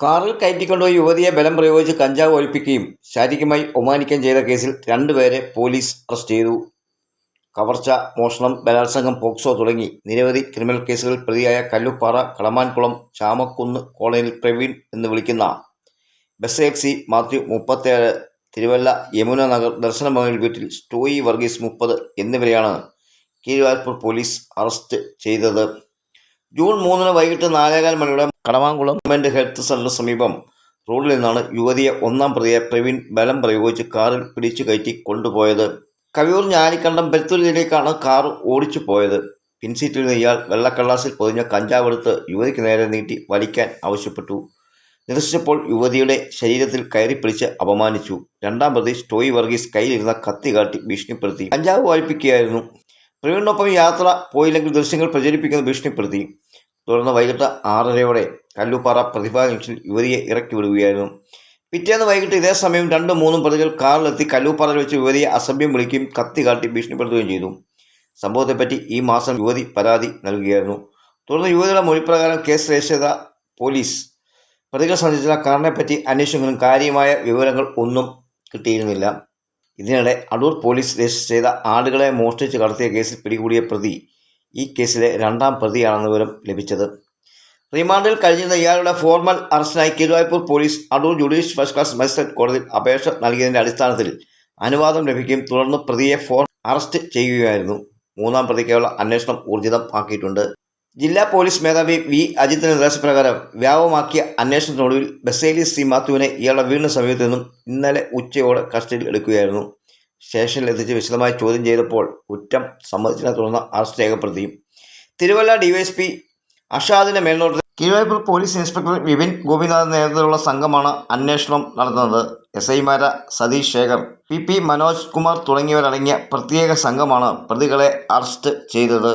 കാറിൽ കയറ്റിക്കൊണ്ടുപോയി യുവതിയെ ബലം പ്രയോഗിച്ച് കഞ്ചാവ് ഒഴിപ്പിക്കുകയും ശാരീരികമായി ഒമാനിക്കുകയും ചെയ്ത കേസിൽ രണ്ടുപേരെ പോലീസ് അറസ്റ്റ് ചെയ്തു. കവർച്ച മോഷണം ബലാത്സംഗം പോക്സോ തുടങ്ങി നിരവധി ക്രിമിനൽ കേസുകളിൽ പ്രതിയായ കല്ലുപ്പാറ കളമാൻകുളം ചാമക്കുന്ന് കോളനിയിൽ പ്രവീൺ എന്ന് വിളിക്കുന്ന ബസ് മാത്യു മുപ്പത്തേഴ് തിരുവല്ല യമുന നഗർ ദർശനഭവനിൽ വീട്ടിൽ സ്റ്റോയി വർഗീസ് മുപ്പത് എന്നിവരെയാണ് കീഴ്വാൽപൂർ പോലീസ് അറസ്റ്റ് ചെയ്തത്. ജൂൺ മൂന്നിന് വൈകിട്ട് നാലേകാൽ മണിയുടെ കടവാംകുളം ഗവൺമെന്റ് ഹെൽത്ത് സെന്ററിന് സമീപം റോഡിൽ നിന്നാണ് യുവതിയെ ഒന്നാം പ്രതിയെ പ്രവീൺ ബലം പ്രയോഗിച്ച് കാറിൽ പിടിച്ചു കയറ്റി കൊണ്ടുപോയത്. കവിയൂർ ഞാലിക്കണ്ടം പെരുത്തൂരിലേക്കാണ് കാർ ഓടിച്ചു പോയത്. പിൻസീറ്റിൽ നിന്ന് ഇയാൾ വെള്ളക്കള്ളാസിൽ പൊതിഞ്ഞ കഞ്ചാവെടുത്ത് യുവതിക്ക് നേരെ നീട്ടി വലിക്കാൻ ആവശ്യപ്പെട്ടു. നിരസിച്ചപ്പോൾ യുവതിയുടെ ശരീരത്തിൽ കയറി പിടിച്ച് അപമാനിച്ചു. രണ്ടാം പ്രതി സ്റ്റോയി വർഗീസ് കയ്യിലിരുന്ന കത്തി കാട്ടി ഭീഷണിപ്പെടുത്തി. കഞ്ചാവ് വായിപ്പിക്കുകയായിരുന്നു പ്രവീണിനൊപ്പം യാത്ര പോയില്ലെങ്കിൽ ദൃശ്യങ്ങൾ പ്രചരിപ്പിക്കുന്ന ഭീഷണിപ്പെടുത്തി. തുടർന്ന് വൈകിട്ട് ആറരയോടെ കല്ലുപ്പാറ പ്രതിഭാ ജംഗ്ഷനിൽ യുവതിയെ ഇറക്കി വിടുകയായിരുന്നു. പിറ്റേന്ന് വൈകിട്ട് ഇതേ സമയം രണ്ടും മൂന്നും പ്രതികൾ കാറിലെത്തി കല്ലുപാറയിൽ വെച്ച് യുവതിയെ അസഭ്യം വിളിക്കുകയും കത്തി കാട്ടി ഭീഷണിപ്പെടുത്തുകയും ചെയ്തു. സംഭവത്തെപ്പറ്റി ഈ മാസം യുവതി പരാതി നൽകുകയായിരുന്നു. തുടർന്ന് യുവതിയുടെ മൊഴിപ്രകാരം കേസ് രജിസ്റ്റർ ചെയ്ത പോലീസ് പ്രതികൾ സംബന്ധിച്ച കാറിനെപ്പറ്റി അന്വേഷിച്ചെങ്കിലും കാര്യമായ വിവരങ്ങൾ ഒന്നും കിട്ടിയിരുന്നില്ല. ഇതിനിടെ അടൂർ പോലീസ് രജിസ്റ്റർ ചെയ്ത ആടുകളെ മോഷ്ടിച്ച് കടത്തിയ കേസിൽ പിടികൂടിയ പ്രതി ഈ കേസിലെ രണ്ടാം പ്രതിയാണെന്ന വിവരം ലഭിച്ചത്. റിമാൻഡിൽ കഴിഞ്ഞിരുന്ന ഇയാളുടെ formal അറസ്റ്റിനായി Kiruvaipur police Adoor judicial first class magistrate കോടതിയിൽ അപേക്ഷ നൽകിയതിന്റെ അടിസ്ഥാനത്തിൽ അനുവാദം ലഭിക്കുകയും തുടർന്ന് പ്രതിയെ ഫോൺ അറസ്റ്റ് ചെയ്യുകയായിരുന്നു. മൂന്നാം പ്രതിക്കുള്ള അന്വേഷണം ഊർജിതം ആക്കിയിട്ടുണ്ട്. ജില്ലാ പോലീസ് മേധാവി വി. അജിത്തിന്റെ നിർദ്ദേശപ്രകാരം വ്യാപകമാക്കിയ അന്വേഷണത്തിനൊടുവിൽ ബസേലി സി. മാത്യുവിനെ ഇയാളുടെ വീടിന് സമീപത്തു നിന്നും ഇന്നലെ ഉച്ചയോടെ കസ്റ്റഡിയിൽ എടുക്കുകയായിരുന്നു. സ്റ്റേഷനിൽ എത്തിച്ച് വിശദമായി ചോദ്യം ചെയ്തപ്പോൾ കുറ്റം സമ്മതിച്ചതിനെ തുടർന്ന് അറസ്റ്റ് രേഖപ്പെടുത്തിയും തിരുവല്ല ഡിവൈഎസ്പി അഷാദിന്റെ മേൽനോട്ടത്തിൽ കീഴ്വായ്പൂർ പോലീസ് ഇൻസ്പെക്ടർ വിപിൻ ഗോപിനാഥ് നേതൃത്വത്തിലുള്ള സംഘമാണ് അന്വേഷണം നടത്തുന്നത്. എസ് ഐമാര സതീഷ് ശേഖർ പി പി മനോജ് കുമാർ തുടങ്ങിയവരടങ്ങിയ പ്രത്യേക സംഘമാണ് പ്രതികളെ അറസ്റ്റ് ചെയ്തത്.